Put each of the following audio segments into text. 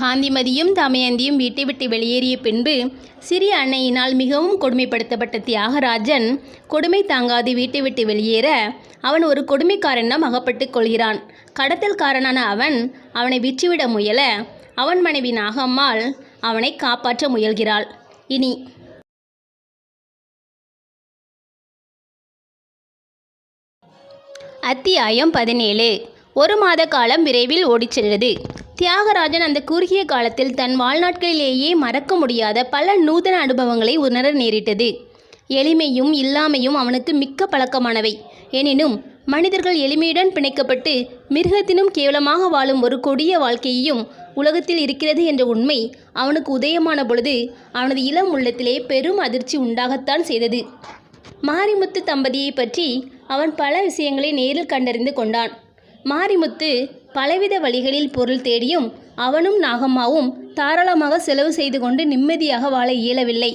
காந்திமதியும் தமயந்தியும் வீட்டை விட்டு வெளியேறிய பின்பு சிறிய அன்னையினால் மிகவும் கொடுமைப்படுத்தப்பட்ட தியாகராஜன் கொடுமை தாங்காது வீட்டை விட்டு வெளியேற அவன் ஒரு கொடுமைக்காரனிடம் அகப்பட்டுக் கொள்கிறான். கடத்தல்காரனான அவன் அவனை விற்றுவிட முயல அவன் மனைவி நாகம்மாள் அவனை காப்பாற்ற முயல்கிறாள். இனி அத்தியாயம் பதினேழு. ஒரு மாத காலம் விரைவில் ஓடிச் சென்றது தியாகராஜன் அந்த குறுகிய காலத்தில் தன் வாழ்நாட்களிலேயே மறக்க முடியாத பல நூதன அனுபவங்களை உணர நேரிட்டது. எளிமையும் இல்லாமையும் அவனுக்கு மிக்க பழக்கமானவை. எனினும் மனிதர்கள் எளிமையுடன் பிணைக்கப்பட்டு மிருகத்தினும் கேவலமாக வாழும் ஒரு கொடிய வாழ்க்கையையும் உலகத்தில் இருக்கிறது என்ற உண்மை அவனுக்கு உதயமான பொழுது அவனது இளம் உள்ளத்திலே பெரும் அதிர்ச்சி உண்டாகத்தான் செய்தது. மாரிமுத்து தம்பதியை பற்றி அவன் பல விஷயங்களை நேரில் கண்டறிந்து கொண்டான். மாரிமுத்து பலவித வழிகளில் பொருள் தேடியும் அவனும் நாகம்மாவும் தாராளமாக செலவு செய்து கொண்டு நிம்மதியாக வாழ இயலவில்லை.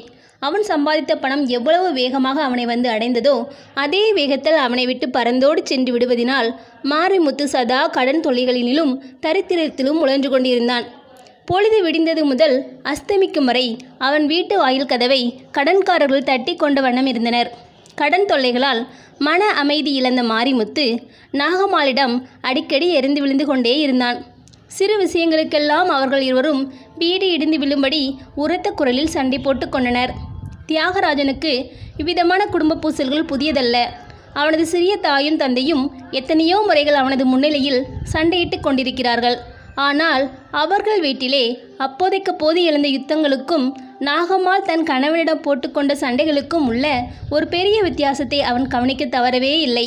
அவன் சம்பாதித்த பணம் எவ்வளவு வேகமாக அவனை வந்து அடைந்ததோ அதே வேகத்தில் அவனை விட்டு பறந்தோடு சென்று விடுவதினால் மாரிமுத்து சதா கடன் தொல்லைகளிலும் தரித்திரத்திலும் உழன்று கொண்டிருந்தான். பொழுது விடிந்தது முதல் அஸ்தமிக்கும் வரை அவன் வீட்டு வாயில் கதவை கடன்காரர்கள் தட்டி கொண்ட வண்ணம் இருந்தனர். கடன் தொல்லைகளால் மன அமைதி இழந்த மாரிமுத்து நாகம்மாளிடம் அடிக்கடி எரிந்து விழுந்து கொண்டே இருந்தான். சிறு விஷயங்களுக்கெல்லாம் அவர்கள் இருவரும் வீடு இடிந்து விழும்படி உரத்த குரலில் சண்டை போட்டு கொண்டனர். தியாகராஜனுக்கு இவ்விதமான குடும்ப பூசல்கள் புதியதல்ல. அவனது சிறிய தாயும் தந்தையும் எத்தனையோ முறைகள் அவனது முன்னிலையில் சண்டையிட்டு கொண்டிருக்கிறார்கள். ஆனால் அவர்கள் வீட்டிலே அப்போதைக்கு போது எழுந்த யுத்தங்களுக்கும் நாகம்மாள் தன் கணவனிடம் போட்டுக்கொண்ட சண்டைகளுக்கும் உள்ள ஒரு பெரிய வித்தியாசத்தை அவன் கவனிக்க தவறவே இல்லை.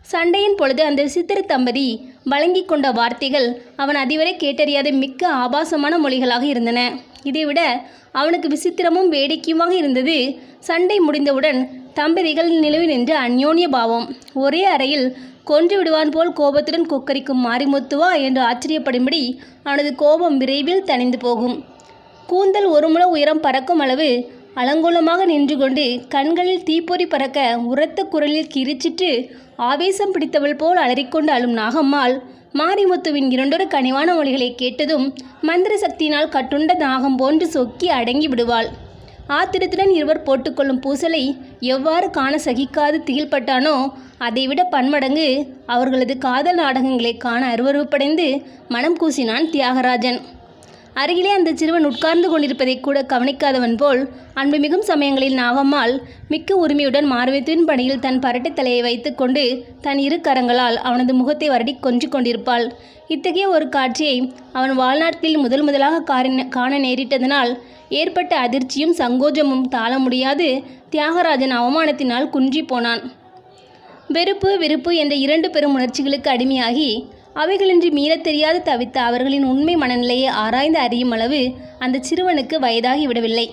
சண்டையின் பொழுது அந்த சித்திர தம்பதி வழங்கி கொண்ட வார்த்தைகள் அவன் அதுவரை கேட்டறியாத மிக்க ஆபாசமான மொழிகளாக இருந்தன. இதைவிட அவனுக்கு விசித்திரமும் வேடிக்கையுமாக இருந்தது. சண்டை முடிந்தவுடன் தம்பதிகள் நிலவி நின்ற அந்யோன்ய பாவம். ஒரே அறையில் கொன்று விடுவான் போல் கோபத்துடன் கொக்கரிக்கும் மாரிமுத்துவா என்று ஆச்சரியப்படும்படி அவனது கோபம் விரைவில் தணிந்து போகும். கூந்தல் ஒரு முழ உயரம் பறக்கும் அளவு அலங்கோலமாக நின்று கொண்டு கண்களில் தீப்பொறி பறக்க உரத்த குரலில் கிரிச்சிட்டு ஆவேசம் பிடித்தவள் போல் அலறிக்கொண்டு அழும் நாகம்மாள் மாரிமுத்துவின் இரண்டொரு கனிவான மொழிகளை கேட்டதும் மந்திர சக்தியினால் கட்டுண்ட நாகம் போன்று சொக்கி அடங்கி விடுவாள். ஆத்திரத்துடன் இருவர் போட்டுக்கொள்ளும் பூசலை எவ்வாறு காண சகிக்காது திகில்பட்டானோ அதைவிட பன்மடங்கு அவர்களது காதல் நாடகங்களை காண அருவறுப்படைந்து மனம் கூசினான் தியாகராஜன். அருகிலே அந்த சிறுவன் உட்கார்ந்து கொண்டிருப்பதை கூட கவனிக்காதவன் போல் அன்பு மிகும் சமயங்களில் நாகம்மாள் மிக்க உரிமையுடன் மார்வத்தின் பணியில் தன் பரட்டை தலையை வைத்துக்கொண்டு தன் இரு கரங்களால் அவனது முகத்தை வருடி கொஞ்சிக் கொண்டிருப்பாள். இத்தகைய ஒரு காட்சியை அவன் வாழ்நாட்டில் முதல் முதலாக காண காண நேரிட்டதனால் ஏற்பட்ட அதிர்ச்சியும் சங்கோஜமும் தாள முடியாது. தியாகராஜன் அவமானத்தினால் குன்றி போனான். வெறுப்பு விருப்பு என்ற இரண்டு பெரும் உணர்ச்சிகளுக்கு அடிமையாகி அவைகளின்றி மீளத் தெரியாது தவித்த அவர்களின் உண்மை மனநிலையை ஆராய்ந்து அறியும் அளவு அந்த சிறுவனுக்கு வயதாகி விடவில்லை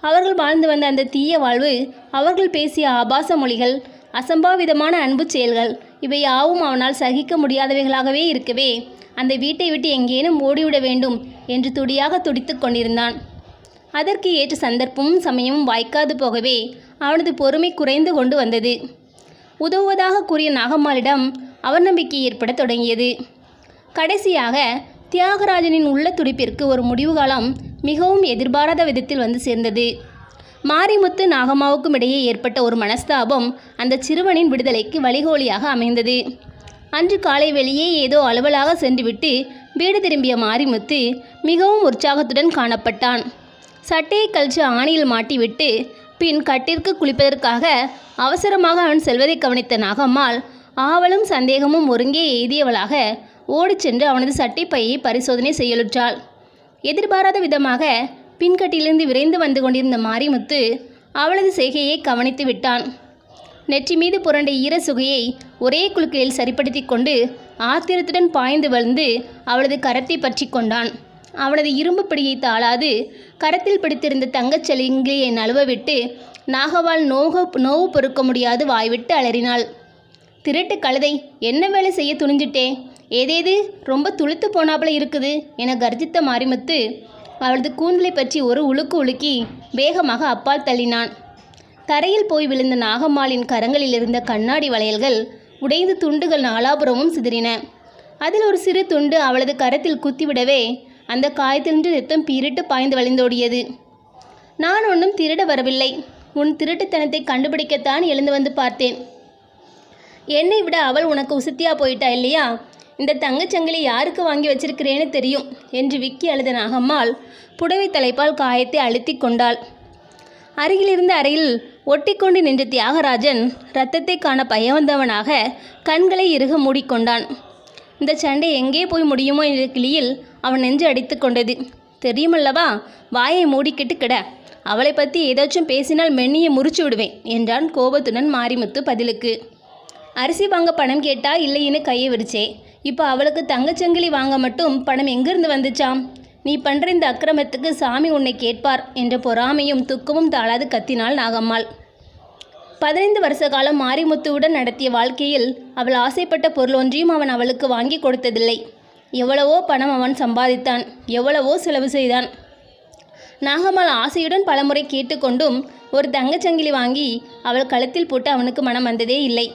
அவர்கள் வாழ்ந்து வந்த அந்த தீய வாழ்வு அவர்கள் பேசிய ஆபாச மொழிகள் அசம்பாவிதமான அன்பு செயல்கள் இவை யாவும் அவனால் சகிக்க முடியாதவைகளாகவே இருக்கவே அந்த வீட்டை விட்டு எங்கேனும் ஓடிவிட வேண்டும் என்று துடியாக துடித்து கொண்டிருந்தான். அதற்கு ஏற்ற சந்தர்ப்பமும் சமயமும் வாய்க்காது போகவே அவனது பொறுமை குறைந்து கொண்டு வந்தது. உதவுவதாக கூறிய நாகம்மாளிடம் அவநம்பிக்கை ஏற்பட தொடங்கியது. கடைசியாக தியாகராஜனின் உள்ள துடிப்பிற்கு ஒரு முடிவு காலம் மிகவும் எதிர்பாராத விதத்தில் வந்து சேர்ந்தது. மாரிமுத்து நாகம்மாவுக்கும் இடையே ஏற்பட்ட ஒரு மனஸ்தாபம் அந்த சிறுவனின் விடுதலைக்கு வழிகோலியாக அமைந்தது. அன்று காலை வெளியே ஏதோ அலுவலாக சென்றுவிட்டு வீடு திரும்பிய மாரிமுத்து மிகவும் உற்சாகத்துடன் காணப்பட்டான். சட்டையை கழிச்சு ஆணியில் மாட்டிவிட்டு பின் கட்டிற்கு குளிப்பதற்காக அவசரமாக அவன் செல்வதை கவனித்த நாகம்மாள் ஆவலும் சந்தேகமும் ஒருங்கே எய்தியவளாக ஓடிச் சென்று அவனது சட்டைப்பையை பரிசோதனை செய்யலுற்றாள். எதிர்பாராத விதமாக பின்கட்டிலிருந்து விரைந்து வந்து கொண்டிருந்த மாரிமுத்து அவளது செய்கையை கவனித்து விட்டான். நெற்றி மீது புரண்ட ஈர சுகையை ஒரே குலுக்கையில் சரிப்படுத்தி கொண்டு ஆத்திரத்துடன் பாய்ந்து வந்து அவளது கரத்தை பற்றி கொண்டான். அவனது இரும்பு பிடியை தாளாது கரத்தில் பிடித்திருந்த தங்கச் சலிங்கிலியை நழுவ விட்டு நாகவால் நோக நோவு பொறுக்க முடியாது வாய்விட்டு அலறினாள். திருட்டு கழுதை என்ன வேலை செய்ய துணிஞ்சிட்டே? ஏதேது? ரொம்ப துளுத்து போனாப்புல இருக்குது என கர்ஜித்த மாரிமுத்து அவளது கூந்தலை பற்றி ஒரு உலுக்கு உலுக்கி வேகமாக அப்பால் தள்ளினான். தரையில் போய் விழுந்த நாகம்மாளின் கரங்களில் இருந்த கண்ணாடி வளையல்கள் உடைந்து துண்டுகள் நாலாபுறமும் சிதறின. அதில் ஒரு சிறு துண்டு அவளது கரத்தில் குத்திவிடவே அந்த காயத்திலிருந்து ரத்தம் பீரிட்டு பாய்ந்து வழிந்தோடியது. நான் ஒன்றும் திருட வரவில்லை. உன் திருட்டுத்தனத்தை கண்டுபிடிக்கத்தான் எழுந்து வந்து பார்த்தேன். என்னை விட அவள் உனக்கு உசுத்தியா போயிட்டா இல்லையா? இந்த தங்கச்சங்கிலி யாருக்கு வாங்கி வச்சிருக்கிறேன்னு தெரியும் என்று விக்கி அழுத நாகம்மாள் புடவை தலைப்பால் காயத்தை அழுத்தி கொண்டாள். அருகிலிருந்த அறையில் ஒட்டிக்கொண்டு நின்ற தியாகராஜன் இரத்தத்தை காண பயவந்தவனாக கண்களை இறுக மூடிக்கொண்டான். இந்த சண்டை எங்கே போய் முடியுமோ என்ற கிளியில் அவன் நெஞ்சு அடித்து கொண்டது. தெரியுமல்லவா? வாயை மூடிக்கிட்டு கிட. அவளை பற்றி ஏதாச்சும் பேசினால் மென்னியை முறிச்சு விடுவேன் என்றான் கோபத்துடன் மாரிமுத்து பதிலுக்கு. அரிசி வாங்க பணம் கேட்டா இல்லைன்னு கையை விரிச்சே. இப்போ அவளுக்கு தங்கச்சங்கிலி வாங்க மட்டும் பணம் எங்கிருந்து வந்துச்சாம்? நீ பண்ணுற இந்த அக்கிரமத்துக்கு சாமி உன்னை கேட்பார் என்ற பொறாமையும் துக்கமும் தாழாது கத்தினாள் நாகம்மாள். பதினைந்து வருஷ காலம் மாரிமுத்துவுடன் நடத்திய வாழ்க்கையில் அவள் ஆசைப்பட்ட பொருள் ஒன்றையும் அவன் அவளுக்கு வாங்கி கொடுத்ததில்லை. எவ்வளவோ பணம் அவன் சம்பாதித்தான் எவ்வளவோ செலவு செய்தான். நாகம்மாள் ஆசையுடன் பலமுறை கேட்டுக்கொண்டும் ஒரு தங்கச்சங்கிலி வாங்கி அவள் கழுத்தில் போட்டு அவனுக்கு மனம் வந்ததே இல்லை.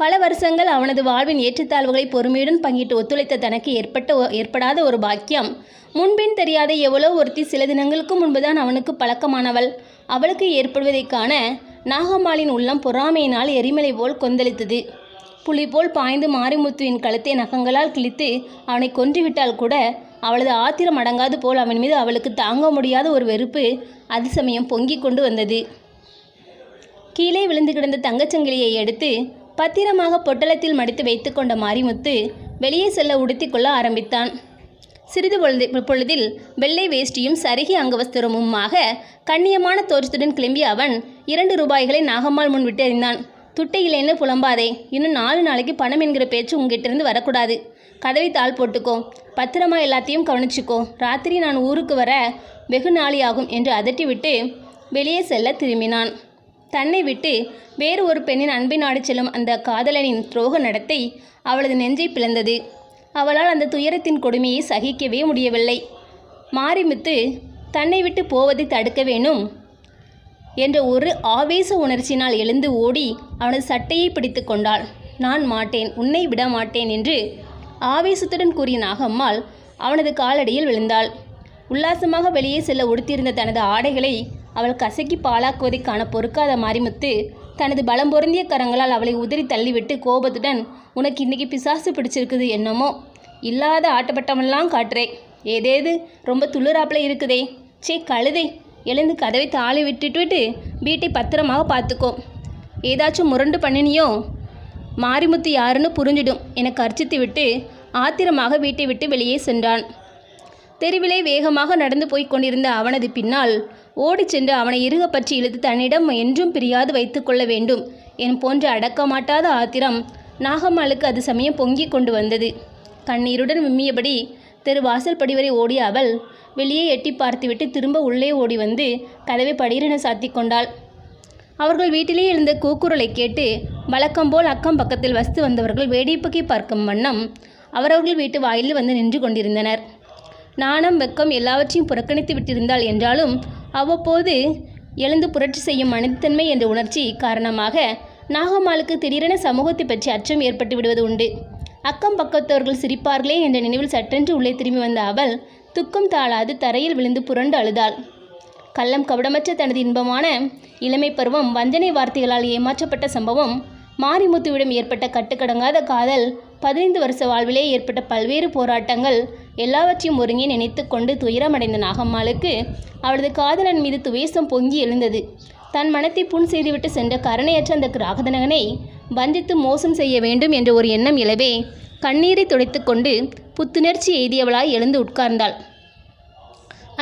பல வருஷங்கள் அவனது வாழ்வின் ஏற்றத்தாழ்வுகளை பொறுமையுடன் பங்கிட்டு ஒத்துழைத்த தனக்கு ஏற்பட்ட ஏற்படாத ஒரு பாக்கியம். முன்பின் தெரியாத எவ்வளோ ஒருத்தி சில தினங்களுக்கு முன்புதான் அவனுக்கு பழக்கமானவள். அவளுக்கு ஏற்படுவதைக் காண நாகம்மாளின் உள்ளம் பொறாமையினால் எரிமலை போல் கொந்தளித்தது. புலி போல் பாய்ந்து மாரிமுத்துவின் கழுத்தை நகங்களால் கிழித்து அவனை கொன்றுவிட்டால் கூட அவளது ஆத்திரம் அடங்காது போல் அவன் மீது அவளுக்கு தாங்க முடியாத ஒரு வெறுப்பு அதிசமயம் பொங்கிக் கொண்டு வந்தது. கீழே விழுந்து கிடந்த தங்கச்சங்கிலியை எடுத்து பத்திரமாக பொட்டலத்தில் மடித்து வைத்துக்கொண்ட மாரிமுத்து வெளியே செல்ல உடுத்திக்கொள்ள ஆரம்பித்தான். சிறிது பொழுது பொழுதில் வெள்ளை வேஷ்டியும் சருகி அங்கவஸ்திரமுமாக கண்ணியமான தோற்றத்துடன் கிளம்பிய அவன் இரண்டு ரூபாய்களை நாகம்மாள் முன் விட்டு எறிந்தான் துட்டையிலேன்னு புலம்பாதே இன்னும் நாலு நாளைக்கு பணம் என்கிற பேச்சு உங்ககிட்டிருந்து வரக்கூடாது. கதவை தாள் போட்டுக்கோ பத்திரமா எல்லாத்தையும் கவனிச்சுக்கோ. ராத்திரி நான் ஊருக்கு வர வெகு நாளியாகும் என்று அதட்டிவிட்டு வெளியே செல்ல திரும்பினான். தன்னை விட்டு வேறு ஒரு பெண்ணின் அன்பை நாடி செல்லும் அந்த காதலனின் துரோக நடத்தை அவளது நெஞ்சை பிளந்தது. அவளால் அந்த துயரத்தின் கொடுமையை சகிக்கவே முடியவில்லை. மாரிமுத்து தன்னை விட்டு போவதை தடுக்க வேணும் என்ற ஒரு ஆவேச உணர்ச்சியினால் எழுந்து ஓடி அவனது சட்டையை பிடித்து கொண்டாள். நான் மாட்டேன் உன்னை விட மாட்டேன் என்று ஆவேசத்துடன் கூறிய நாகம்மாள் அவனது காலடியில் விழுந்தாள். உல்லாசமாக வெளியே செல்ல உடுத்தியிருந்த தனது ஆடைகளை அவள் கசக்கி பாழாக்குவதை பொறுக்காத மாரிமுத்து தனது பலம் பொருந்திய கரங்களால் அவளை உதறி தள்ளிவிட்டு கோபத்துடன் உனக்கு இன்னைக்கு பிசாசு பிடிச்சிருக்குது என்னமோ? இல்லாத ஆட்டப்பட்டமெல்லாம் காட்டுறே. ஏதேது? ரொம்ப துளிராப்புல இருக்குதே. சே கழுதை. எழுந்து கதவை தாளி விட்டுட்டு விட்டு வீட்டை பத்திரமாக பார்த்துக்கோ. ஏதாச்சும் முரண்டு பண்ணினியோ? மாரிமுத்து யாருன்னு புரிஞ்சிடும். என கர்ச்சித்து விட்டு ஆத்திரமாக வீட்டை விட்டு வெளியே சென்றான். தெருவிலே வேகமாக நடந்து போய்க் கொண்டிருந்த அவனது பின்னால் ஓடிச் சென்று அவனை இறுக பற்றி இழுத்து தன்னிடம் என்றும் பிரியாது வைத்துக்கொள்ள வேண்டும் என் போன்ற அடக்கமாட்டாத ஆத்திரம் நாகம்மாளுக்கு அது சமயம் பொங்கிக் கொண்டு வந்தது. கண்ணீருடன் விம்மியபடி தெரு வாசல் படிவரை ஓடிய அவள் வெளியே எட்டி பார்த்துவிட்டு திரும்ப உள்ளே ஓடி வந்து கதவை படீரென சாத்தி கொண்டாள். அவர்கள் வீட்டிலே எழுந்த கூக்குரலை கேட்டு வழக்கம் போல் அக்கம் பக்கத்தில் வசித்து வந்தவர்கள் வேடிப்பகை பார்க்கும் வண்ணம் அவரவர்கள் வீட்டு வாயிலில் வந்து நின்று கொண்டிருந்தனர். நாணம் வெக்கம் எல்லாவற்றையும் புறக்கணித்து விட்டிருந்தாள் என்றாலும் அவ்வப்போது எழுந்து புரட்சி செய்யும் மனிதத்தன்மை என்ற உணர்ச்சி காரணமாக நாகம்மாளுக்கு திடீரென சமூகத்தை பற்றி அச்சம் ஏற்பட்டு விடுவது உண்டு. அக்கம் பக்கத்தவர்கள் சிரிப்பார்களே என்ற நினைவில் சற்றென்று உள்ளே திரும்பி வந்த அவள் துக்கம் தாளாது தரையில் விழுந்து புரண்டு அழுதாள். கள்ளம் கபடமற்ற தனது இன்பமான இளமை பருவம் வஞ்சனை வார்த்தைகளால் ஏமாற்றப்பட்ட சம்பவம் மாரிமுத்துவிடம் ஏற்பட்ட கட்டுக்கடங்காத காதல் பதினைந்து வருஷ வாழ்விலே ஏற்பட்ட பல்வேறு போராட்டங்கள் எல்லாவற்றையும் ஒருங்கே நினைத்து கொண்டு துயரமடைந்த நாகம்மாளுக்கு அவளது காதலன் மீது துவேசம் பொங்கி எழுந்தது. தன் மனத்தை புண் செய்துவிட்டு சென்ற கருணையற்ற அந்த கிராகதனகனை வஞ்சித்து மோசம் செய்ய வேண்டும் என்ற ஒரு எண்ணம் இலவே கண்ணீரை துடைத்துக்கொண்டு புத்துணர்ச்சி எய்தியவளாய் எழுந்து உட்கார்ந்தாள்.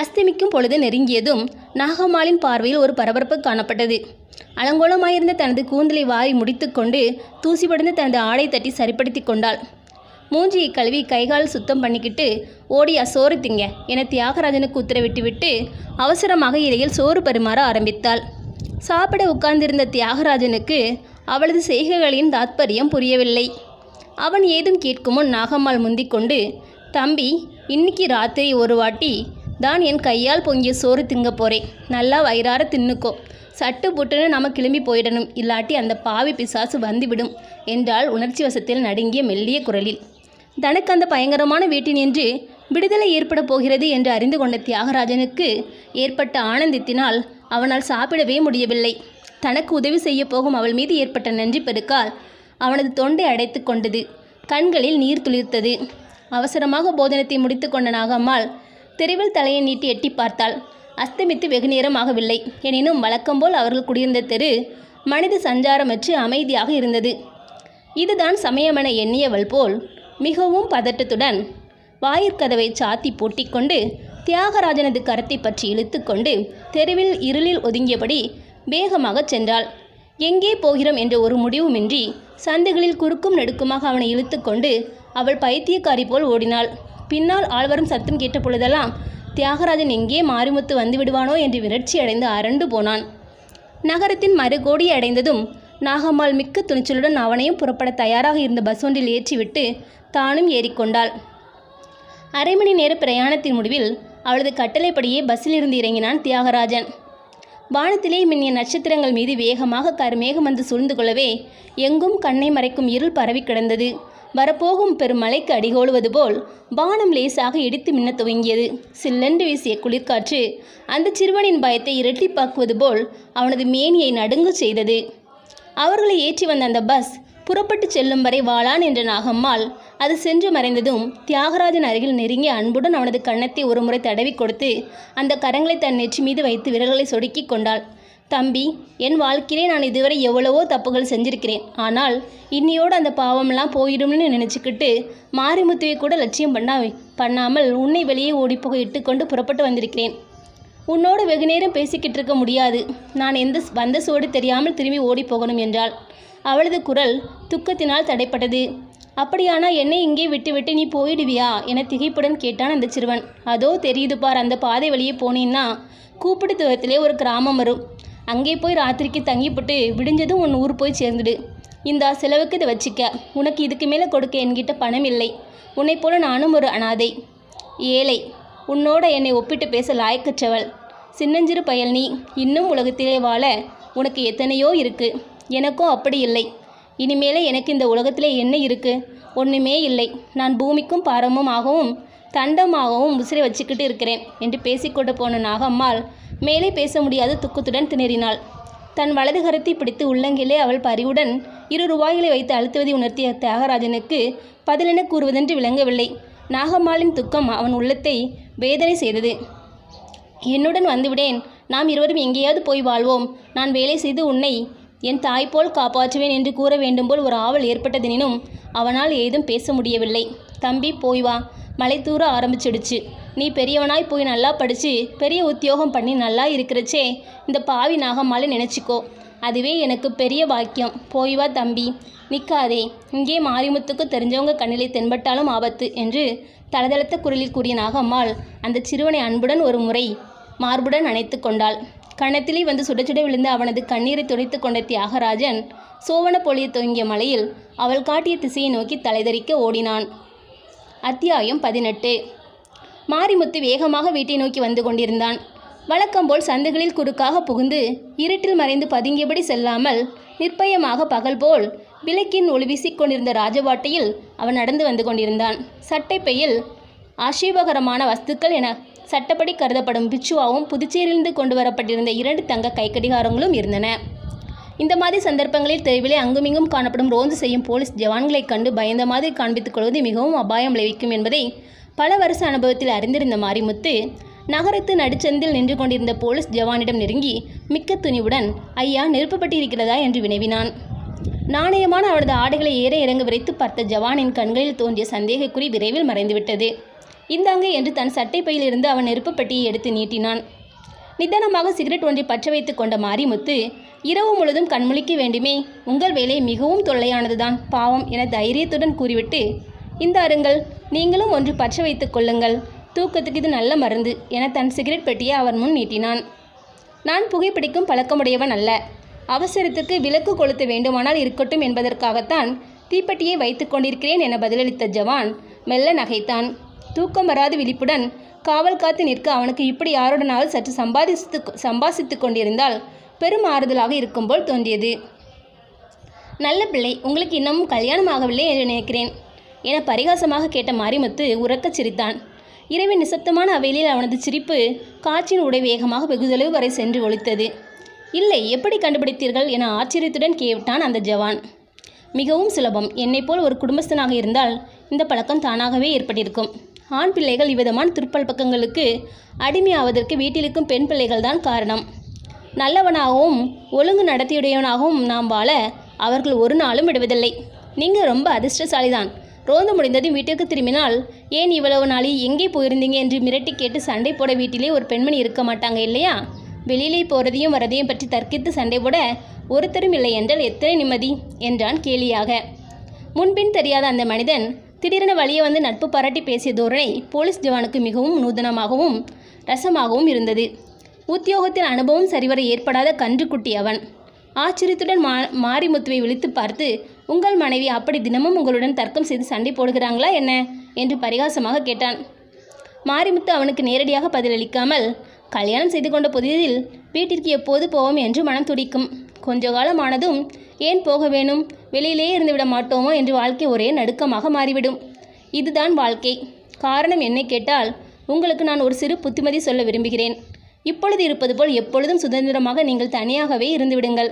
அஸ்தமிக்கும் பொழுது நெருங்கியதும் நாகம்மாளின் பார்வையில் ஒரு பரபரப்பு காணப்பட்டது. அலங்கோலமாயிருந்த தனது கூந்தலை வாரி முடித்துக்கொண்டு தூசி படிந்த தனது ஆடை தட்டி சரிப்படுத்தி கொண்டாள். மூஞ்சியை கழுவி கைகால் சுத்தம் பண்ணிக்கிட்டு ஓடியா சோறு திங்க என தியாகராஜனுக்கு உத்தரவிட்டு விட்டு அவசரமாக இலையில் சோறு பரிமாற ஆரம்பித்தாள். சாப்பிட உட்கார்ந்திருந்த தியாகராஜனுக்கு அவளது செய்கைகளின் தாத்பரியம் புரியவில்லை. அவன் ஏதும் கேட்கும்? முன் நாகம்மாள் முந்திக்கொண்டு தம்பி இன்னைக்கு ராத்திரி ஒரு வாட்டி தான் என் கையால் பொங்கிய சோறு திங்க போறேன். நல்லா வயிறார தின்னுக்கோ. சட்டு புட்டுன்னு நம்ம கிளம்பி போயிடணும். இல்லாட்டி அந்த பாவி பிசாசு வந்துவிடும் என்றால் உணர்ச்சி வசத்தில் நடுங்கிய மெல்லிய குரலில். தனக்கு அந்த பயங்கரமான வீட்டினின்று விடுதலை ஏற்பட போகிறது என்று அறிந்து கொண்ட தியாகராஜனுக்கு ஏற்பட்ட ஆனந்தத்தினால் அவனால் சாப்பிடவே முடியவில்லை. தனக்கு உதவி செய்ய போகும் அவள் மீது ஏற்பட்ட நன்றி பெருக்கால் அவனது தொண்டை அடைத்து கொண்டது. கண்களில் நீர் துளிர்த்தது. அவசரமாக போதனத்தை முடித்து கொண்ட நாகம்மாள் தெருவில் தலையை நீட்டி எட்டி பார்த்தாள். அஸ்தமித்து வெகு நேரம் ஆகவில்லை எனினும் வழக்கம்போல் அவர்கள் குடியிருந்த தெரு மனித சஞ்சாரமற்று அமைதியாக இருந்தது. இதுதான் சமயமென எண்ணியவள் போல் மிகவும் பதட்டத்துடன் வாயிற்கதவை சாத்தி பூட்டிக்கொண்டு தியாகராஜனது கரத்தை பற்றி இழுத்துக்கொண்டு தெருவில் இருளில் ஒதுங்கியபடி வேகமாகச் சென்றாள். எங்கே போகிறோம்? என்ற ஒரு முடிவுமின்றி சந்துகளில் குறுக்கும் நெடுக்குமாக அவனை இழுத்துக்கொண்டு அவள் பைத்தியக்காரி போல் ஓடினாள். பின்னால் ஆழ்வரும் சத்தம் கேட்ட பொழுதெல்லாம் தியாகராஜன் எங்கே மாரிமுத்து வந்து விடுவானோ என்று விரட்சி அடைந்து அரண்டு போனான். நகரத்தின் மறுகோடி அடைந்ததும் நாகம்மாள் மிக்க துணிச்சலுடன் அவனையும் புறப்பட தயாராக இருந்த பஸ் ஒன்றில் ஏற்றிவிட்டு தானும் ஏறிக்கொண்டாள். அரை மணி நேர பிரயாணத்தின் முடிவில் அவளது கட்டளைப்படியே பஸ்ஸில் இருந்து இறங்கினான் தியாகராஜன். வானத்திலே மின்னிய நட்சத்திரங்கள் மீது வேகமாக கருமேகம் வந்து சூழ்ந்து கொள்ளவே எங்கும் கண்ணை மறைக்கும் இருள் பரவி கிடந்தது. வரப்போகும் பெரும் மலைக்கு அடிகோலுவது போல் வானம் லேசாக இடித்து மின்னத் துவங்கியது. சில்லென்று வீசிய குளிர்காற்று அந்த சிறுவனின் பயத்தை இரட்டிப்பாக்குவது போல் அவனது மேனியை நடுங்கு செய்தது. அவர்களை ஏற்றி வந்த அந்த பஸ் புறப்பட்டு செல்லும் வரை வாளான் என்ற நாகம்மாள் அது சென்று மறைந்ததும் தியாகராஜன் அருகில் நெருங்கி அன்புடன் அவனது கன்னத்தை ஒருமுறை தடவி கொடுத்து அந்த கரங்களை தன் நெற்றி மீது வைத்து விரல்களை சொடுக்கி கொண்டாள். தம்பி என் வாழ்க்கையிலே நான் இதுவரை எவ்வளவோ தப்புகள் செஞ்சிருக்கிறேன். ஆனால் இன்னியோடு அந்த பாவம்லாம் போயிடும்னு நினச்சிக்கிட்டு மாரிமுத்துவை கூட லட்சியம் பண்ணா பண்ணாமல் உன்னை வெளியே ஓடிப்போக இட்டுக்கொண்டு புறப்பட்டு வந்திருக்கிறேன். உன்னோடு வெகு நேரம் பேசிக்கிட்டு இருக்க முடியாது. நான் எந்த வந்த சோடு தெரியாமல் திரும்பி ஓடி போகணும் என்றாள். அவளது குரல் துக்கத்தினால் தடைப்பட்டது. அப்படியானா என்னை இங்கே விட்டுவிட்டு நீ போயிடுவியா? என திகைப்புடன் கேட்டான் அந்த சிறுவன். அதோ தெரியுது பார் அந்த பாதை வழியே போனேன்னா கூப்பிடு தூரத்திலே ஒரு கிராமம் வரும். அங்கே போய் ராத்திரிக்கு தங்கிப்பட்டு விடிஞ்சதும் உன் ஊர் போய் சேர்ந்துடு. இந்த செலவுக்கு இதை வச்சுக்க. உனக்கு இதுக்கு மேலே கொடுக்க என்கிட்ட பணம் இல்லை. உன்னை போல நானும் ஒரு அனாதை. ஏழை உன்னோட என்னை ஒப்பிட்டு பேச லாயக்கற்றவள். சின்னஞ்சிறு பயல் நீ இன்னும் உலகத்திலே வாழ உனக்கு எத்தனையோ இருக்கு. எனக்கும் அப்படி இல்லை. இனிமேலே எனக்கு இந்த உலகத்திலே என்ன இருக்கு? ஒன்றுமே இல்லை. நான் பூமிக்கும் பாரமும் ஆகவும் தண்டமாகவும் உசிரை வச்சுக்கிட்டு இருக்கிறேன் என்று பேசிக்கொண்டு போன நாகம்மாள் மேலே பேச முடியாத துக்கத்துடன் திணறினாள். தன் வலது கரத்தை பிடித்து உள்ளங்கிலே அவள் பறிவுடன் இரு ரூபாய்களை வைத்து அழுத்துவதை உணர்த்திய தியாகராஜனுக்கு பதிலென கூறுவதென்று விளங்கவில்லை. நாகம்மாளின் துக்கம் அவன் உள்ளத்தை வேதனை செய்தது. என்னுடன் வந்துவிடேன். நாம் இருவரும் எங்கேயாவது போய் வாழ்வோம். நான் வேலை செய்து உன்னை என் தாய் போல் காப்பாற்றுவேன் என்று கூற வேண்டும் போல் ஒரு ஆவல் ஏற்பட்டதெனினும் அவனால் ஏதும் பேச முடியவில்லை. தம்பி போய் வா. மலை தூர ஆரம்பிச்சிடுச்சு. நீ பெரியவனாய் போய் நல்லா படித்து பெரிய உத்தியோகம் பண்ணி நல்லா இருக்கிறச்சே இந்த பாவி நாகம்மாளை நினச்சிக்கோ. அதுவே எனக்கு பெரிய பாக்கியம். போய் வா தம்பி. நிற்காதே இங்கே மாரிமுத்துக்கு தெரிஞ்சவங்க கண்ணிலே தென்பட்டாலும் ஆபத்து என்று தளதளத்த குரலில் கூறிய நாகம்மாள் அந்த சிறுவனை அன்புடன் ஒரு முறை மார்புடன் அணைத்து கொண்டாள். கணத்திலே வந்து சுட சுட விழுந்த அவனது கண்ணீரை துடைத்து கொண்ட தியாகராஜன் சோவன பொழிய துவங்கிய மலையில் அவள் காட்டிய திசையை நோக்கி தலைதறிக்க ஓடினான். அத்தியாயம் பதினெட்டு. மாரிமுத்து வேகமாக வீட்டை நோக்கி வந்து கொண்டிருந்தான். வழக்கம்போல் சந்துகளில் குறுக்காக புகுந்து இருட்டில் மறைந்து பதுங்கியபடி செல்லாமல் நிர்பயமாக பகல் போல் விளக்கின் ஒளி வீசிக்கொண்டிருந்த ராஜவாட்டையில் அவன் நடந்து வந்து கொண்டிருந்தான். சட்டைப்பையில் ஆஷீபகரமான வஸ்துக்கள் என சட்டப்படி கருதப்படும் பிச்சுவாவும் புதுச்சேரியிலிருந்து கொண்டு வரப்பட்டிருந்த இரண்டு தங்க கைக்கடிகாரங்களும் இருந்தன. இந்த மாதிரி சந்தர்ப்பங்களில் தெருவிலே அங்குமிங்கும் காணப்படும் ரோந்து செய்யும் போலீஸ் ஜவான்களைக் கண்டு பயந்த மாதிரி காண்பித்துக் கொள்வது மிகவும் அபாயம் விளைவிக்கும் என்பதை பல வருஷ அனுபவத்தில் அறிந்திருந்த மாரிமுத்து நகரத்து நடுச்சந்தில் நின்று கொண்டிருந்த போலீஸ் ஜவானிடம் நெருங்கி மிக்க துணிவுடன் ஐயா நெருப்பப்பட்டிருக்கிறதா? என்று வினவினான். நாணயமான அவனது ஆடைகளை ஏற இறங்க விரைத்து பார்த்த ஜவானின் கண்களில் தோன்றிய சந்தேகக்குறி விரைவில் மறைந்துவிட்டது. இந்தாங்க என்று தன் சட்டை பையிலிருந்து அவன் நெருப்பப்பட்டியை எடுத்து நீட்டினான். நிதானமாக சிகரெட் ஒன்றை பற்ற வைத்துக் கொண்ட மாரிமுத்து இரவு முழுதும் கண்முழிக்க வேண்டுமே. உங்கள் வேலை மிகவும் தொல்லையானதுதான். பாவம் என தைரியத்துடன் கூறிவிட்டு இந்த அருங்கள் நீங்களும் ஒன்று பற்ற வைத்துக் கொள்ளுங்கள். தூக்கத்துக்கு இது நல்ல மருந்து என தன் சிகரெட் பெட்டியை அவர் முன் நீட்டினான். நான் புகைப்பிடிக்கும் பழக்கமுடையவன் அல்ல. அவசரத்துக்கு விலக்கு கொளுத்த வேண்டுமானால் இருக்கட்டும் என்பதற்காகத்தான் தீப்பெட்டியை வைத்துக் கொண்டிருக்கிறேன் என பதிலளித்த ஜவான் மெல்ல நகைத்தான். தூக்கம் வராத விழிப்புடன் காவல் காத்து நிற்க அவனுக்கு இப்படி யாருடனாவது சற்று சம்பாதித்து சம்பாசித்து கொண்டிருந்தால் பெரும் ஆறுதலாக இருக்கும் போல் தோன்றியது. நல்ல பிள்ளை உங்களுக்கு இன்னமும் கல்யாணம் ஆகவில்லை என்று நினைக்கிறேன். என பரிகாசமாக கேட்ட மாரிமுத்து உறக்கச் சிரித்தான். இரவின் நிசப்தமான அவையிலில் அவனது சிரிப்பு காற்றின் உடை வேகமாக வெகுதளவு வரை சென்று ஒழித்தது இல்லை எப்படி கண்டுபிடித்தீர்கள்? என ஆச்சரியத்துடன் கேட்டான் அந்த ஜவான். மிகவும் சுலபம். என்னைப்போல் ஒரு குடும்பஸ்தனாக இருந்தால் இந்த பழக்கம் தானாகவே ஏற்பட்டிருக்கும். ஆண் பிள்ளைகள் இவ்விதமான துற்பழக்கங்களுக்கு அடிமையாவதற்கு வீட்டிலிருக்கும் பெண் பிள்ளைகள்தான் காரணம். நல்லவனாகவும் ஒழுங்கு நடத்தியுடையவனாகவும் நாம் வாழ அவர்கள் ஒரு நாளும் விடுவதில்லை. நீங்கள் ரொம்ப அதிர்ஷ்டசாலிதான். ரோந்து முடிந்ததும் வீட்டுக்கு திரும்பினால் ஏன் இவ்வளவு நாளே எங்கே போயிருந்தீங்க? என்று மிரட்டி கேட்டு சண்டை போட வீட்டிலே ஒரு பெண்மணி இருக்க மாட்டாங்க இல்லையா? வெளியிலே போகிறதையும் வரதையும் பற்றி தர்க்கித்து சண்டை போட ஒருத்தரும் இல்லை என்றால் எத்தனை நிம்மதி? என்றான் கேலியாக. முன்பின் தெரியாத அந்த மனிதன் திடீரென வழியே வந்து நட்பு பாராட்டி பேசிய தோரணை போலீஸ் ஜவானுக்கு மிகவும் நூதனமாகவும் ரசமாகவும் இருந்தது. உத்தியோகத்தின் அனுபவம் சரிவர ஏற்படாத கன்றுக்குட்டி அவன் ஆச்சரியத்துடன் மா மாரிமுத்துவை விழித்து பார்த்து உங்கள் மனைவி அப்படி தினமும் உங்களுடன் தர்க்கம் செய்து சண்டை போடுகிறாங்களா என்ன? என்று பரிகாசமாக கேட்டான். மாரிமுத்து அவனுக்கு நேரடியாக பதிலளிக்காமல் கல்யாணம் செய்து கொண்ட புதியதில் வீட்டிற்கு எப்போது போவோம் என்று மனம் துடிக்கும். கொஞ்ச காலம் ஆனதும் ஏன் போக வேணும்? வெளியிலே இருந்து விட மாட்டோமோ என்று வாழ்க்கை ஒரே நடுக்கமாக மாறிவிடும். இதுதான் வாழ்க்கை. காரணம் என்னை கேட்டால் உங்களுக்கு நான் ஒரு சிறு புத்திமதி சொல்ல விரும்புகிறேன். இப்பொழுது இருப்பது போல் எப்பொழுதும் சுதந்திரமாக நீங்கள் தனியாகவே இருந்துவிடுங்கள்.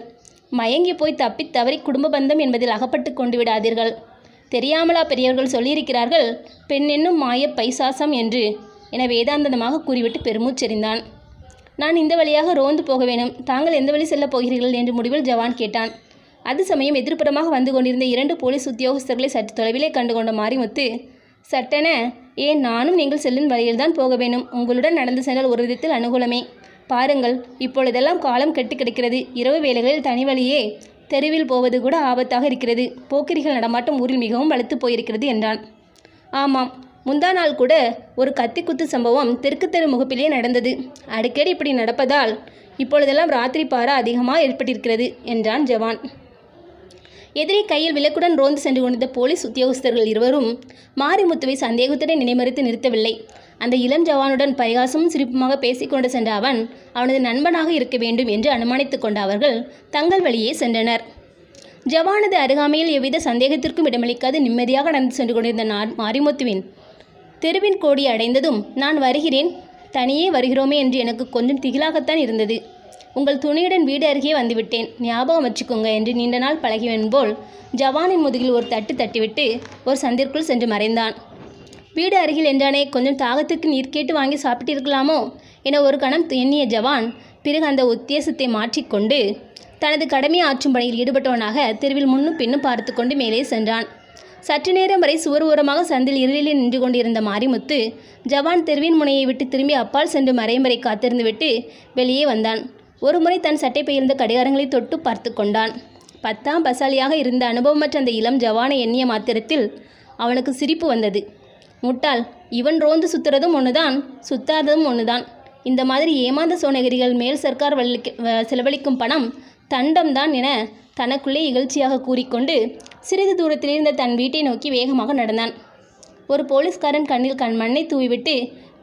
மயங்கி போய் தப்பித் தவறி குடும்ப பந்தம் என்பதில் அகப்பட்டு கொண்டு விடாதீர்கள். தெரியாமலா பெரியவர்கள் சொல்லியிருக்கிறார்கள் பெண் என்னும் மாய பைசாசம் என்று. என வேதாந்தமாக கூறிவிட்டு பெருமூச்செறிந்தான் நான் இந்த வழியாக ரோந்து போக வேணும். தாங்கள் எந்த வழி செல்லப் போகிறீர்கள்? என்று முடிவில் ஜவான் கேட்டான். அது சமயம் எதிர்ப்புறமாக வந்து கொண்டிருந்த இரண்டு போலீஸ் உத்தியோகஸ்தர்களை சற்று தொலைவிலே கண்டு கொண்ட மாரிமுத்து சட்டென. ஏன் நானும் நீங்கள் செல்லும் வழியில்தான் போக வேணும் உங்களுடன் நடந்து சென்றால் ஒரு விதத்தில் அனுகூலமே. பாருங்கள் இப்பொழுதெல்லாம் காலம் கெட்டு கிடக்கிறது. இரவு வேளைகளில் தனி வழியே தெருவில் போவது கூட ஆபத்தாக இருக்கிறது. போக்கிரிகள் நடமாட்டம் ஊரில் மிகவும் வலுத்து போயிருக்கிறது என்றான். ஆமாம் முந்தா நாள் கூட ஒரு கத்திக்குத்து சம்பவம் தெற்கு தெரு முகப்பிலேயே நடந்தது. அடிக்கடி இப்படி நடப்பதால் இப்பொழுதெல்லாம் ராத்திரி பாரா அதிகமாக ஏற்பட்டிருக்கிறது என்றான் ஜவான். எதிரே கையில் விளக்குடன் ரோந்து சென்று கொண்டிருந்த போலீஸ் உத்தியோகஸ்தர்கள் இருவரும் மாரிமுத்துவை சந்தேகத்துடன் நினைமறித்து நிறுத்தவில்லை. அந்த இளம் ஜவானுடன் பரிகாசமும் சிரிப்புமாக பேசிக்கொண்டு சென்ற அவன் அவனது நண்பனாக இருக்க வேண்டும் என்று அனுமானித்துக் கொண்ட அவர்கள் தங்கள் வழியே சென்றனர். ஜவானது அருகாமையில் எவ்வித சந்தேகத்திற்கும் இடமளிக்காது நிம்மதியாக நடந்து சென்று கொண்டிருந்த நான் மாரிமுத்துவின் தெருவின் கோடி அடைந்ததும் நான் வருகிறேன். தனியே வருகிறோமே என்று எனக்கு கொஞ்சம் திகிலாகத்தான் இருந்தது. உங்கள் துணியுடன் வீடு அருகே வந்துவிட்டேன். ஞாபகம் வச்சுக்கோங்க என்று நீண்ட நாள் பழகியவன் போல் ஜவானின் முதுகில் ஒரு தட்டு தட்டிவிட்டு ஒரு சந்திற்குள் சென்று மறைந்தான். வீடு அருகில் என்றானே கொஞ்சம் தாகத்துக்கு நீர் கேட்டு வாங்கி சாப்பிட்டிருக்கலாமோ? என ஒரு கணம் எண்ணிய ஜவான் பிறகு அந்த உத்தேசத்தை மாற்றிக்கொண்டு தனது கடமை ஆற்றும் பணியில் ஈடுபட்டவனாக தெருவில் முன்னும் பின்னும் பார்த்து கொண்டு மேலே சென்றான். சற்று நேரம் வரை சுவர் ஓரமாக சந்தில் இருளிலே நின்று கொண்டிருந்த மாரிமுத்து ஜவான் தெருவின் முனையை விட்டு திரும்பி அப்பால் சென்று மறைமறை காத்திருந்துவிட்டு வெளியே வந்தான். ஒரு முறை தன் சட்டை பெயர்ந்த கடிகாரங்களை தொட்டு பார்த்து கொண்டான். பத்தாம் பசாலியாக இருந்த அனுபவமற்ற அந்த இளம் ஜவானை எண்ணிய மாத்திரத்தில் அவனுக்கு சிரிப்பு வந்தது. முட்டாள் இவன் ரோந்து சுத்துறதும் ஒன்றுதான் சுத்தாததும் ஒன்றுதான் இந்த மாதிரி ஏமாந்த சோனகிரிகள் மேல் சர்க்கார் செலவழிக்கும் பணம் தண்டம்தான் என தனக்குள்ளே இகழ்ச்சியாக கூறிக்கொண்டு சிறிது தூரத்தில் இருந்த தன் வீட்டை நோக்கி வேகமாக நடந்தான். ஒரு போலீஸ்காரன் கண்ணில் கண் மண்ணை தூவிவிட்டு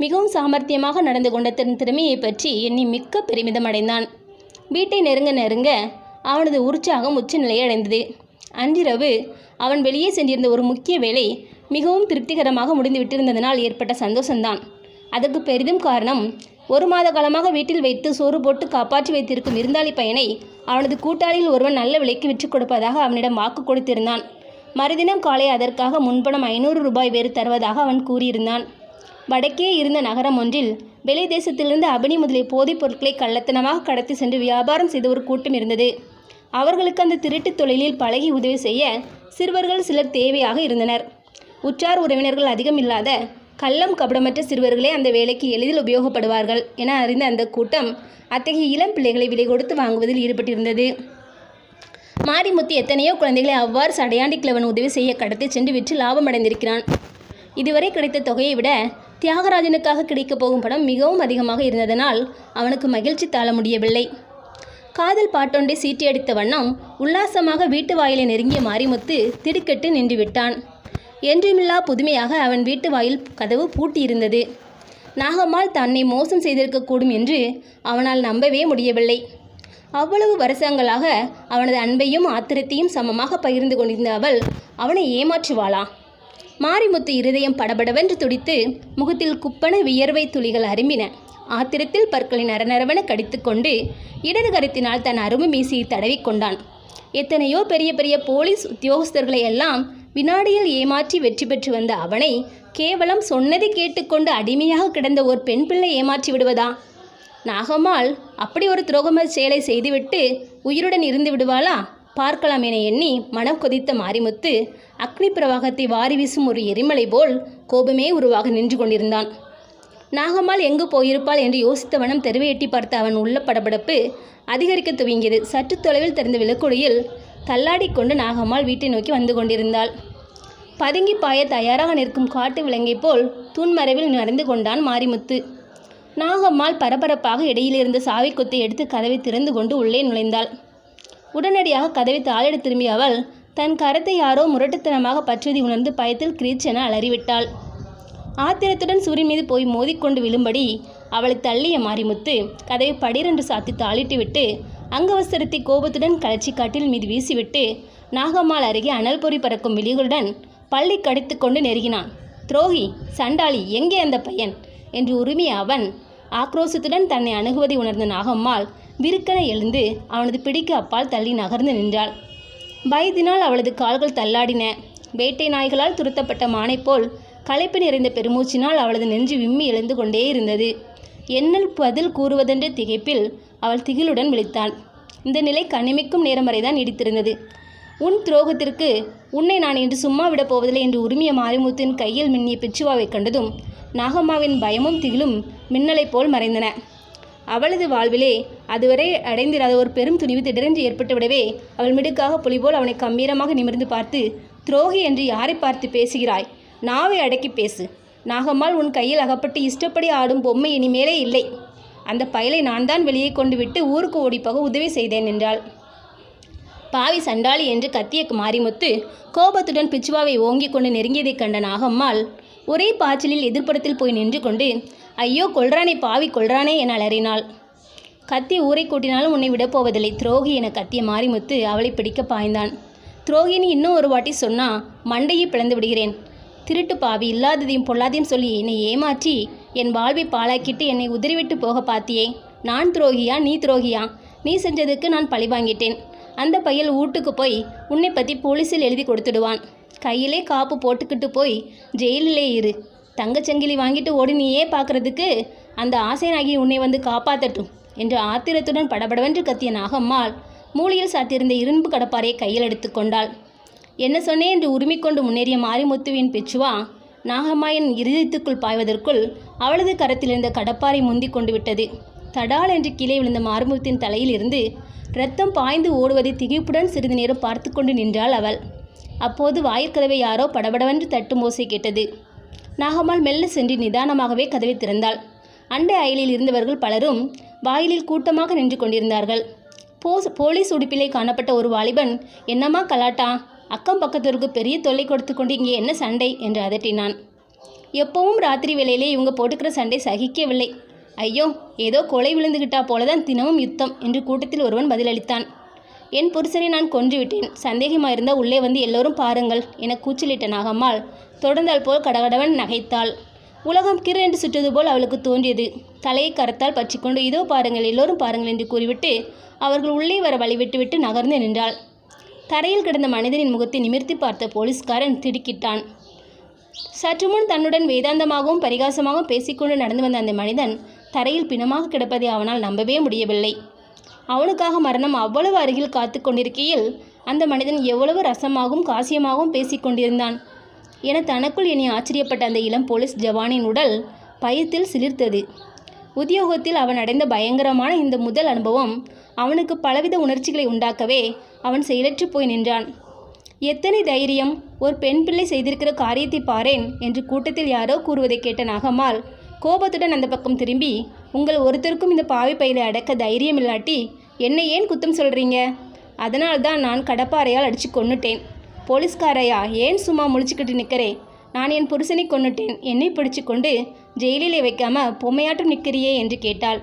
மிகவும் சாமர்த்தியமாக நடந்து கொண்ட தன் திறமையை பற்றி எண்ணி மிக்க பெருமிதம் அடைந்தான். வீட்டை நெருங்க நெருங்க அவனது உற்சாகம் உச்சநிலையை அடைந்தது அன்றிரவு அவன் வெளியே சென்றிருந்த ஒரு முக்கிய வேலை மிகவும் திருப்திகரமாக முடிந்து விட்டிருந்ததனால் ஏற்பட்ட சந்தோஷம்தான். அதற்கு பெரிதும் காரணம் ஒரு மாத காலமாக வீட்டில் வைத்து சோறு போட்டு காப்பாற்றி வைத்திருக்கும் விருந்தாளி பையனை அவனது கூட்டாளியில் ஒருவன் நல்ல விலைக்கு விற்றுக் கொடுப்பதாக அவனிடம் வாக்கு கொடுத்திருந்தான். மறுதினம் காலை அதற்காக முன்பணம் ஐநூறு ரூபாய் வேறு தருவதாக அவன் கூறியிருந்தான். வடக்கே இருந்த நகரம் ஒன்றில் வெளி தேசத்திலிருந்து அபினி முதலிய போதைப் பொருட்களை கள்ளத்தனமாக கடத்தி சென்று வியாபாரம் செய்த ஒரு கூட்டம் இருந்தது. அவர்களுக்கு அந்த திருட்டுத் தொழிலில் பழகி உதவி செய்ய சிறுவர்கள் சிலர் தேவையாக இருந்தனர். உற்றார் உறவினர்கள் அதிகம் இல்லாத கள்ளம் கபடமற்ற சிறுவர்களே அந்த வேலைக்கு எளிதில் உபயோகப்படுவார்கள் என அறிந்த அந்த கூட்டம் அத்தகைய இளம் பிள்ளைகளை விலை கொடுத்து வாங்குவதில் ஈடுபட்டிருந்தது. மாரிமுத்து எத்தனையோ குழந்தைகளை அவ்வாறு சடையாண்டி கிழவன் உதவி செய்ய கடத்தி சென்று விற்று லாபம் அடைந்திருக்கிறான் இதுவரை கிடைத்த தொகையை விட தியாகராஜனுக்காக கிடைக்கப் போகும் படம் மிகவும் அதிகமாக இருந்ததனால் அவனுக்கு மகிழ்ச்சி தாழ முடியவில்லை. காதல் பாட்டொன்றை சீட்டியடித்த வண்ணம் உல்லாசமாக வீட்டு வாயிலை நெருங்கிய மாரிமுத்து திடுக்கெட்டு நின்று விட்டான். என்றுமில்லா புதுமையாக அவன் வீட்டு வாயில் கதவு பூட்டியிருந்தது. நாகம்மாள் தன்னை மோசம் செய்திருக்கக்கூடும் என்று அவனால் நம்பவே முடியவில்லை. அவ்வளவு வருஷங்களாக அவனது அன்பையும் ஆத்திரத்தையும் சமமாக பகிர்ந்து கொண்டிருந்த அவள் அவனை ஏமாற்றுவாளா? மாரிமுத்து இருதயம் படபடவென்று துடித்து முகத்தில் குப்பன வியர்வை துளிகள் அரும்பின. ஆத்திரத்தில் பற்களை நரநரவென கடித்துக்கொண்டு இடது கரத்தினால் தன் அருமை மீசியை தடவிக்கொண்டான் எத்தனையோ பெரிய பெரிய போலீஸ் உத்தியோகஸ்தர்களை எல்லாம் வினாடியில் ஏமாற்றி வெற்றி பெற்று வந்த அவனை கேவலம் சொன்னதை கேட்டுக்கொண்டு அடிமையாக கிடந்த ஒரு பெண் பிள்ளை ஏமாற்றி விடுவதா? நாகம்மாள் அப்படி ஒரு துரோகம செயலை செய்துவிட்டு உயிருடன் இருந்து விடுவாளா? பார்க்கலாம் என எண்ணி மனம் கொதித்த மாரிமுத்து அக்னி பிரவாகத்தை வாரி வீசும் ஒரு எரிமலை போல் கோபமே உருவாக நின்று கொண்டிருந்தான். நாகம்மாள் எங்கு போயிருப்பாள்? என்று யோசித்தவனம் தெருவை எட்டி பார்த்த அவன் உள்ள படபடப்பு அதிகரிக்க துவங்கியது. சற்று தொலைவில் தெரிந்த விளக்குடியில் தள்ளாடிக்கொண்டு நாகம்மாள் வீட்டை நோக்கி வந்து கொண்டிருந்தாள். பதுங்கி பாய தயாராக நிற்கும் காட்டு விலங்கைப் போல் தூண்மறைவில் நடந்து கொண்டான் மாரிமுத்து. நாகம்மாள் பரபரப்பாக இடையிலிருந்து சாவி கொத்தை எடுத்து கதவை திறந்து கொண்டு உள்ளே நுழைந்தாள். உடனடியாக கதவை தாளிட திரும்பிய அவள் தன் கரத்தை யாரோ முரட்டுத்தனமாக பற்றுவதை உணர்ந்து பயத்தில் கிரீச்சென அலறிவிட்டாள். ஆத்திரத்துடன் சூரியன் மீது போய் மோதிக்கொண்டு விழும்படி அவளை தள்ளிய மாரிமுத்து கதவை படிரென்று சாத்தி தாளிட்டுவிட்டு அங்கவஸ்திரத்தை கோபத்துடன் கலச்சி காட்டில் மீது வீசிவிட்டு நாகம்மாள் அருகே அனல் பொறி பறக்கும் விழிகளுடன் பள்ளி கடித்து கொண்டு நெருங்கினான். துரோகி சண்டாளி எங்கே அந்த பையன்? என்று உரிமைய அவன் ஆக்ரோசத்துடன் தன்னை அணுகுவதை உணர்ந்த நாகம்மாள் விருக்கென எழுந்து அவனது பிடிக்கு அப்பால் தள்ளி நகர்ந்து நின்றாள். பயத்தினால் அவளது கால்கள் தள்ளாடின. வேட்டை நாய்களால் துருத்தப்பட்ட மானை போல் களைப்பு நிறைந்த பெருமூச்சினால் அவளது நெஞ்சு விம்மி எழுந்து கொண்டே இருந்தது. என்னல் பதில் கூறுவதென்ற திகைப்பில் அவள் திகிலுடன் விழித்தாள். இந்த நிலை கண்ணிமைக்கும் நேரம் வரைதான் நீடித்திருந்தது. உன் துரோகத்திற்கு உன்னை நான் இன்று சும்மா விடப் போவதில்லை என்று உரிமைய மாரிமுத்தின் கையில் மின்னிய பிச்சுவாவை கண்டதும் நாகம்மாவின் பயமும் திகிலும் மின்னலைப் போல் மறைந்தன. அவளது வாழ்விலே அதுவரை அடைந்திராத ஒரு பெரும் துணிவு திடரென்று ஏற்பட்டுவிடவே அவள் மிடுக்காக புலிபோல் அவனை கம்பீரமாக நிமிர்ந்து பார்த்து துரோகி என்று யாரை பார்த்து பேசுகிறாய்? நாவை அடக்கி பேசு. நாகம்மாள் உன் கையில் அகப்பட்டு இஷ்டப்படி ஆடும் பொம்மை இனிமேலே இல்லை. அந்த பயலை நான் தான் வெளியே கொண்டு விட்டு ஊருக்கு ஓடிப்போக உதவி செய்தேன் என்றாள். பாவி சண்டாளி என்று கத்திய மாரிமுத்து கோபத்துடன் பிச்சுவாவை ஓங்கிக் கொண்டு நெருங்கியதைக் கண்ட நாகம்மாள் ஒரே பாய்ச்சலில் எதிர்ப்புறத்தில் போய் நின்று கொண்டு ஐயோ கொள்றானே பாவி கொள்றானே என அலறினாள். கத்தி ஊரை கூட்டினாலும் உன்னை விடப்போவதில்லை துரோகி என கத்திய மாரிமுத்து அவளை பிடிக்க பாய்ந்தான். துரோகின்னு இன்னும் ஒரு வாட்டி சொன்னா மண்டையை பிளந்து விடுகிறேன். திருட்டு பாவி இல்லாததையும் பொல்லாதையும் சொல்லி என்னை ஏமாற்றி என் வாழ்வை பாழாக்கிட்டு என்னை உதறிவிட்டு போக பார்த்தியே. நான் துரோகியா நீ துரோகியா? நீ செஞ்சதுக்கு நான் பழி வாங்கிட்டேன். அந்த பையல் வீட்டுக்கு போய் உன்னை பற்றி போலீஸில் எழுதி கொடுத்துடுவான். கையிலே காப்பு போட்டுக்கிட்டு போய் ஜெயிலிலே இரு. தங்கச்சங்கிலி வாங்கிட்டு ஓடி நீயே பார்க்கறதுக்கு அந்த ஆசைனாகி உன்னை வந்து காப்பாற்றட்டும் என்று ஆத்திரத்துடன் படபடவென்று கத்திய நாகம்மாள் மூளையில் சாத்தியிருந்த இரும்பு கடப்பாரையை கையில் எடுத்துக்கொண்டாள் என்ன சொன்னேன் என்று உரிமிக்கொண்டு முன்னேறிய மாரிமுத்துவின் பெச்சுவா நாகம்மாயின் இருதயத்துக்குள் பாய்வதற்குள் அவளது கரத்தில் இருந்த கடப்பாரை முந்தி கொண்டு விட்டது. தடால் என்று கீழே விழுந்த மாரிமுத்தின் தலையில் இருந்து பாய்ந்து ஓடுவதை திகைப்புடன் சிறிது நேரம் பார்த்து கொண்டு நின்றாள் அவள். அப்போது வாயிற்கதவை யாரோ படபடவென்று தட்டும் ஓசை கேட்டது. நாகம்மாள் மெல்ல சென்று நிதானமாகவே கதவை திறந்தாள். அண்டை அயலில் இருந்தவர்கள் பலரும் வாயிலில் கூட்டமாக நின்று கொண்டிருந்தார்கள். போஸ் போலீஸ் உடுப்பிலே காணப்பட்ட ஒரு வாலிபன் என்னம்மா கலாட்டா அக்கம் பக்கத்திற்கு பெரிய தொல்லை கொடுத்து கொண்டு இங்கே என்ன சண்டை? என்று அதட்டினான். எப்பவும் ராத்திரி வேளையிலே இவங்க போட்டுக்கிற சண்டை சகிக்கவில்லை. ஐயோ ஏதோ கொலை விழுந்துகிட்டா போலதான் தினமும் யுத்தம் என்று கூட்டத்தில் ஒருவன் பதிலளித்தான். என் புருஷனை நான் கொன்றுவிட்டேன். சந்தேகமாயிருந்தால் உள்ளே வந்து எல்லோரும் பாருங்கள் என கூச்சலிட்ட நாகம்மாள் தொடர்ந்தால் போல் கடகடவன் நகைத்தாள். உலகம் கிர் என்று சுற்றது போல் அவளுக்கு தோன்றியது. தலையை கரத்தால் பற்றிக்கொண்டு இதோ பாருங்கள் எல்லோரும் பாருங்கள் என்று கூறிவிட்டு அவர்கள் உள்ளே வர வழிவிட்டுவிட்டு நகர்ந்து நின்றாள். தரையில் கிடந்த மனிதனின் முகத்தை நிமிர்த்தி பார்த்த போலீஸ்காரன் திடுக்கிட்டான். சற்று முன் தன்னுடன் வேதாந்தமாகவும் பரிகாசமாகவும் பேசிக்கொண்டு நடந்து வந்த அந்த மனிதன் தரையில் பிணமாக கிடப்பதை அவனால் நம்பவே முடியவில்லை. அவனுக்காக மரணம் அவ்வளவு அருகில் காத்து கொண்டிருக்கையில் அந்த மனிதன் எவ்வளவு ரசமாகவும் காசியமாகவும் பேசிக்கொண்டிருந்தான். என தனக்குள் என்னை ஆச்சரியப்பட்ட அந்த இளம் போலீஸ் ஜவானின் உடல் பயத்தில் சிலிர்த்தது. உத்தியோகத்தில் அவன் அடைந்த பயங்கரமான இந்த முதல் அனுபவம் அவனுக்கு பலவித உணர்ச்சிகளை உண்டாக்கவே அவன் செயலற்று போய் நின்றான். எத்தனை தைரியம்? ஒரு பெண் பிள்ளை செய்திருக்கிற காரியத்தை பாரேன் என்று கூட்டத்தில் யாரோ கூறுவதை கேட்ட நாகம்மாள் கோபத்துடன் அந்த பக்கம் திரும்பி உங்கள் ஒருத்தருக்கும் இந்த பாவி பையில அடக்க தைரியம் இல்லாட்டி என்னை ஏன் குத்தம் சொல்கிறீங்க அதனால்தான் நான் கடப்பாறையால் அடித்து கொன்னுட்டேன். போலீஸ்காரையா ஏன் சும்மா முழிச்சுக்கிட்டு நிற்கிறே நான் என் புருஷனை கொன்னுட்டேன். என்னை பிடிச்சு கொண்டு ஜெயிலிலே வைக்காம பொம்மையாட்டம் நிற்கிறியே என்று கேட்டாள்.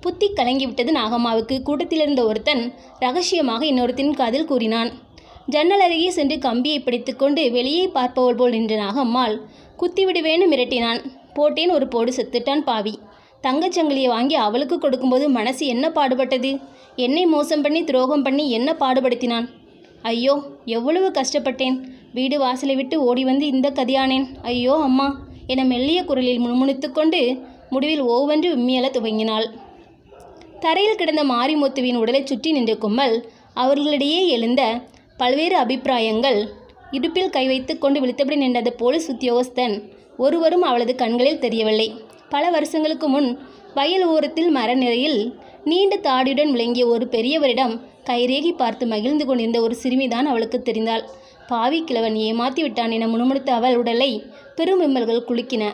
புத்தி கலங்கிவிட்டது நாகம்மாவுக்கு. கூட்டத்திலிருந்த ஒருத்தன் ரகசியமாக இன்னொருத்தின் காதில் கூறினான். ஜன்னல் அருகே சென்று கம்பியை பிடித்துக்கொண்டு வெளியே பார்ப்பவள் போல் நின்ற நாகம்மாள் குத்தி விடுவேன்னு மிரட்டினான். போட்டேன் ஒரு போடு செத்துட்டான் பாவி. தங்கச்சங்கிலியை வாங்கி அவளுக்கு கொடுக்கும்போது மனசு என்ன பாடுபட்டது? என்னை மோசம் பண்ணி துரோகம் பண்ணி என்ன பாடுபடுத்தினான்? ஐயோ எவ்வளவு கஷ்டப்பட்டேன். வீடு வாசலை விட்டு ஓடி வந்து இந்த கதியானேன். ஐயோ அம்மா என மெல்லிய குரலில் முணுமுணுத்து கொண்டு முடிவில் ஓவென்று உம்மியல துவங்கினாள். தரையில் கிடந்த மாரிமுத்துவின் உடலைச் சுற்றி நின்ற கும்மல் அவர்களிடையே எழுந்த பல்வேறு அபிப்பிராயங்கள் இடுப்பில் கை வைத்து கொண்டு விழித்தபடி நின்றது போலீஸ் உத்தியோகஸ்தன் ஒருவரும் அவளது கண்களில் தெரியவில்லை. பல வருஷங்களுக்கு முன் வயல் ஓரத்தில் மர நிறையில் நீண்ட தாடியுடன் விளங்கிய ஒரு பெரியவரிடம் கைரேகி பார்த்து மகிழ்ந்து கொண்டிருந்த ஒரு சிறுமிதான் அவளுக்கு தெரிந்தாள். பாவி கிழவன் ஏமாத்தி விட்டான் என முணுமுணுத்த அவள் உடலை பெரும் விம்மல்கள் குலுக்கின.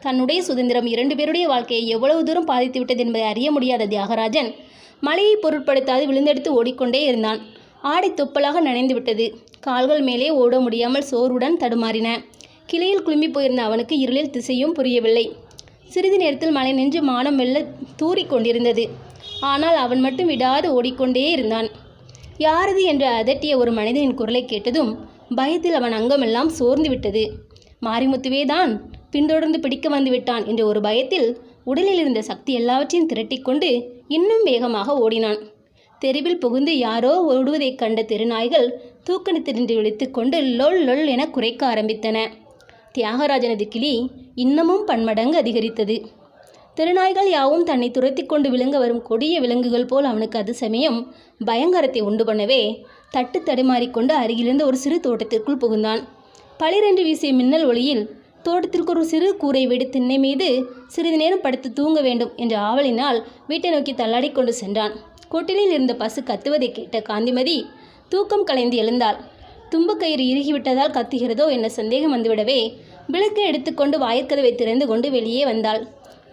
தன்னுடைய சுதந்திரம் இரண்டு பேருடைய வாழ்க்கையை எவ்வளவு தூரம் பாதித்து விட்டது என்பதை அறிய முடியாத தியாகராஜன் மலையை பொருட்படுத்தாது விழுந்தெடுத்து ஓடிக்கொண்டே இருந்தான். ஆடை தொப்பலாக நனைந்து விட்டது. கால்கள் மேலே ஓட முடியாமல் சோர்வுடன் தடுமாறின. கிளையில் குழும்பி போயிருந்த அவனுக்கு இருளில் திசையும் புரியவில்லை. சிறிது நேரத்தில் மழை நின்று மானம் வெல்ல தூறிக் கொண்டிருந்தது. ஆனால் அவன் மட்டும் விடாது ஓடிக்கொண்டே இருந்தான். யாரது என்று அதட்டிய ஒரு மனிதனின் குரலை கேட்டதும் பயத்தில் அவன் அங்கமெல்லாம் சோர்ந்து விட்டது. மாரிமுத்துவே தான் பின்தொடர்ந்து பிடிக்க வந்து விட்டான் என்ற ஒரு பயத்தில் உடலில் இருந்த சக்தி எல்லாவற்றையும் திரட்டிக்கொண்டு இன்னும் வேகமாக ஓடினான். தெருவில் புகுந்து யாரோ ஓடுவதைக் கண்ட தெருநாய்கள் தூக்கணத்திரின்றி விழித்துக்கொண்டு லொல் லொல் என குறைக்க ஆரம்பித்தன. தியாகராஜனது கிளி இன்னமும் பன்மடங்கு அதிகரித்தது. திருநாய்கள் யாவும் தன்னை துரத்தி கொண்டு விழுங்க வரும் கொடிய விலங்குகள் போல் அவனுக்கு அது சமயம் பயங்கரத்தை உண்டு பண்ணவே தட்டு தடுமாறிக்கொண்டு அருகிலிருந்த ஒரு சிறு தோட்டத்திற்குள் புகுந்தான். பளிரென்று வீசிய மின்னல் ஒளியில் தோட்டத்திற்கு ஒரு சிறு கூரை வீடு திண்ணை மீது சிறிது நேரம் படுத்து தூங்க வேண்டும் என்ற ஆவலினால் வீட்டை நோக்கி தள்ளாடி கொண்டு சென்றான். கொட்டிலில் இருந்த பசு கத்துவதை கேட்ட காந்திமதி தூக்கம் கலைந்து எழுந்தாள். தும்பக்கயிறு இறுகிவிட்டதால் கத்துகிறதோ என்ற சந்தேகம் வந்துவிடவே விளக்கை எடுத்துக்கொண்டு வாயிற்கதவை திறந்து கொண்டு வெளியே வந்தாள்.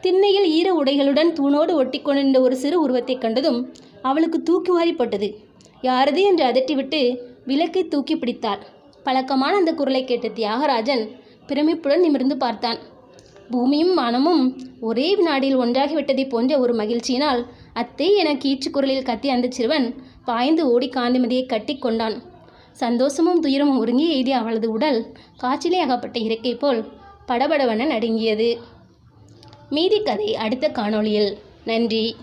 திண்ணையில் ஈர உடைகளுடன் தூணோடு ஒட்டி கொண்டிருந்த ஒரு சிறு உருவத்தைக் கண்டதும் அவளுக்கு தூக்கி வாரிப்பட்டது. யாரது என்று அதட்டிவிட்டு விளக்கை தூக்கி பிடித்தாள். பழக்கமான அந்த குரலை கேட்ட தியாகராஜன் பிரமிப்புடன் நிமிர்ந்து பார்த்தான். பூமியும் மனமும் ஒரே வினாடியில் ஒன்றாகிவிட்டதைப் போன்ற ஒரு மகிழ்ச்சியினால் அத்தை என கீச்சு குரலில் கத்தி அந்த சிறுவன் பாய்ந்து ஓடி காந்திமதியை கட்டி கொண்டான். சந்தோஷமும் துயரமும் ஒருங்கி எய்திய அவளது உடல் காய்ச்சலே அகப்பட்ட இறக்கை போல் படபடவென நடுங்கியது. மீதி கதை அடுத்த காணொளியில். நன்றி.